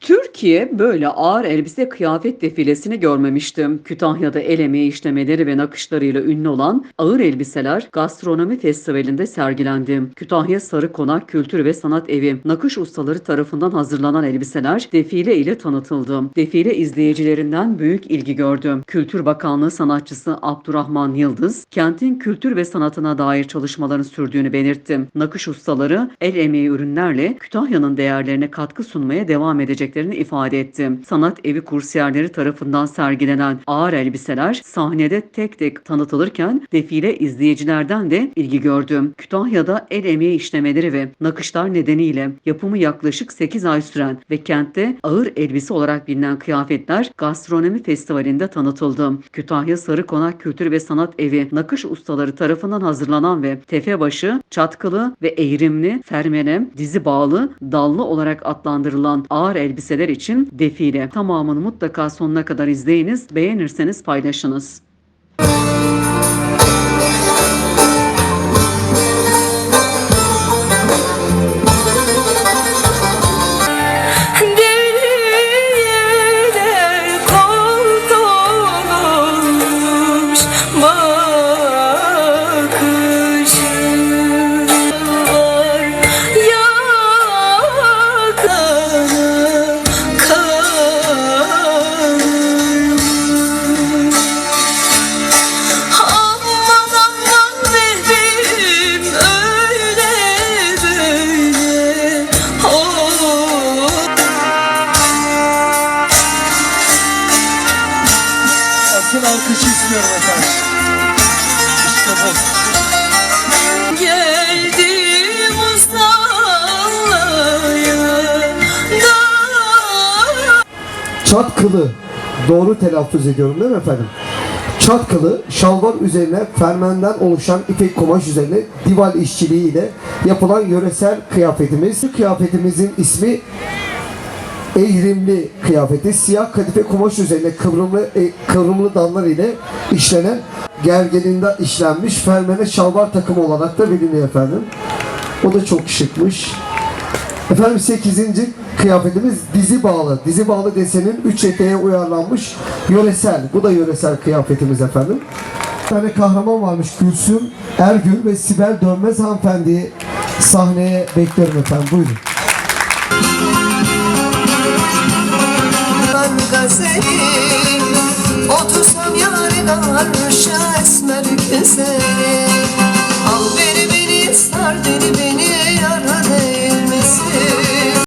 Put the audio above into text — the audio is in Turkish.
Türkiye böyle ağır elbise kıyafet defilesini görmemiştim. Kütahya'da el emeği işlemeleri ve nakışlarıyla ünlü olan ağır elbiseler gastronomi festivalinde sergilendi. Kütahya Sarı Konak Kültür ve Sanat Evi nakış ustaları tarafından hazırlanan elbiseler defile ile tanıtıldı. Defile izleyicilerinden büyük ilgi gördü. Kültür Bakanlığı sanatçısı Abdurrahman Yıldız, kentin kültür ve sanatına dair çalışmaların sürdüğünü belirtti. Nakış ustaları el emeği ürünlerle Kütahya'nın değerlerine katkı sunmaya devam edeceklerini ifade etti. Sanat evi kursiyerleri tarafından sergilenen ağır elbiseler sahnede tek tek tanıtılırken defile izleyicilerden de ilgi gördü. Kütahya'da el emeği işlemeleri ve nakışlar nedeniyle yapımı yaklaşık 8 ay süren ve kentte ağır elbise olarak bilinen kıyafetler gastronomi festivalinde tanıtıldı. Kütahya Sarı Konak Kültür ve Sanat Evi nakış ustaları tarafından hazırlanan ve tepebaşı, çatkılı ve eğrimli, fermene, dizi bağlı, dallı olarak adlandırılan ağır elbiseler için defile. Tamamını mutlaka sonuna kadar izleyiniz, beğenirseniz paylaşınız. Asıl alkış istiyorum efendim. İşte bu. Geldim Çatkılı. Doğru telaffuz ediyorum değil mi efendim? Çatkılı şalvar üzerine fermenden oluşan ipek kumaş üzerine dival işçiliği ile yapılan yöresel kıyafetimiz. Kıyafetimizin ismi eğrimli kıyafeti. Siyah kadife kumaş üzerine kıvrımlı e, kıvrımlı dallar ile işlenen gergelinde işlenmiş fermene şalvar takımı olarak da biliniyor efendim. O da çok şıkmış. Efendim 8. kıyafetimiz dizi bağlı. Dizi bağlı desenin 3 eteğe uyarlanmış yöresel. Bu da yöresel kıyafetimiz efendim. Bir tane kahraman varmış Gülsüm Ergül ve Sibel Dönmez hanımefendiyi sahneye bekliyorum efendim. Buyurun. Gazelim Otursam yarın arşa esmer güzelim